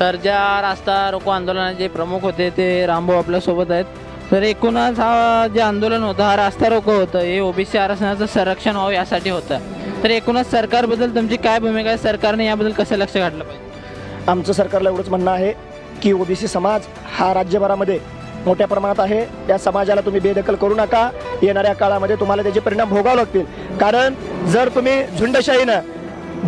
तर ज्या रास्ता रोको आंदोलनाचे प्रमुख होते ते रामभाऊ आपल्यासोबत आहेत. तर एकूणच हा जे आंदोलन होतं हा रास्ता रोको होतं हे ओबीसी आरक्षणाचं संरक्षण व्हावं यासाठी होतं. तर एकूणच सरकारबद्दल तुमची काय भूमिका आहे? सरकारने याबद्दल कसं लक्ष घातलं पाहिजे? आमचं सरकारला एवढंच म्हणणं आहे की ओबीसी समाज हा राज्यभरामध्ये मोठ्या प्रमाणात आहे. त्या समाजाला तुम्ही बेदखल करू नका. येणाऱ्या काळामध्ये तुम्हाला त्याचे परिणाम भोगावे लागतील. कारण जर तुम्ही झुंडशाहीनं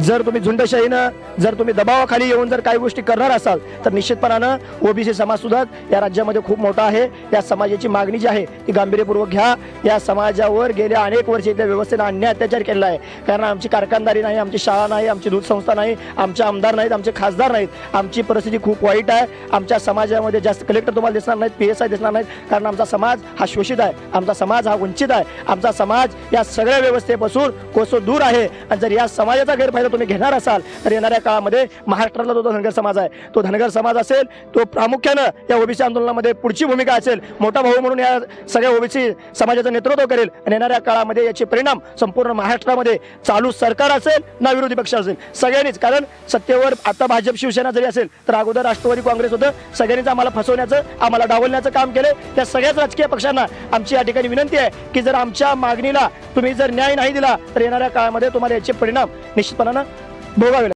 जर तुम्ही झुंडशाहीनं जर तुम्ही दबावाखाली येऊन जर काही गोष्टी करणार असाल तर निश्चितपणानं ओबीसी समाज सुद्धा या राज्यामध्ये खूप मोठा आहे. या समाजाची मागणी जी आहे ती गांभीर्यपूर्वक घ्या. या समाजावर गेल्या अनेक वर्षे इथल्या व्यवस्थेनं अन्याय अत्याचार केलेला आहे. कारण आमची कारखानदारी नाही आमची शाळा नाही आमची दूध संस्था नाही आमचे आमदार नाहीत आमचे खासदार नाहीत. आमची परिस्थिती खूप वाईट आहे. आमच्या समाजामध्ये जास्त कलेक्टर तुम्हाला दिसणार नाहीत पी एस आय दिसणार नाहीत. कारण आमचा समाज हा शोषित आहे. आमचा समाज हा वंचित आहे. आमचा समाज या सगळ्या व्यवस्थेपासून कोसो दूर आहे. आणि जर या समाजाचा गैरफायदा तुम्ही घेणार असाल तर येणाऱ्या काळामध्ये महाराष्ट्रातला जो धनगर समाज आहे तो धनगर समाज असेल तो प्रामुख्यानं या ओबीसी आंदोलनामध्ये पुढची भूमिका असेल. मोठा भाऊ म्हणून या सगळ्या ओबीसी समाजाचं नेतृत्व करेल. आणि येणाऱ्या काळामध्ये याचे परिणाम संपूर्ण महाराष्ट्रामध्ये चालू सरकार असेल ना विरोधी पक्ष असेल? सगळ्यांनीच. कारण सत्तेवर आता भाजप शिवसेना जरी असेल तर अगोदर राष्ट्रवादी काँग्रेस होतं. सगळ्यांनीच आम्हाला फसवण्याचं आम्हाला डावलण्याचं काम केलं. त्या सगळ्याच राजकीय पक्षांना आमची या ठिकाणी विनंती आहे की जर आमच्या मागणीला तुम्ही जर न्याय नाही दिला तर येणाऱ्या काळामध्ये तुम्हाला याचे परिणाम निश्चितपणानं भोगावे लागतील.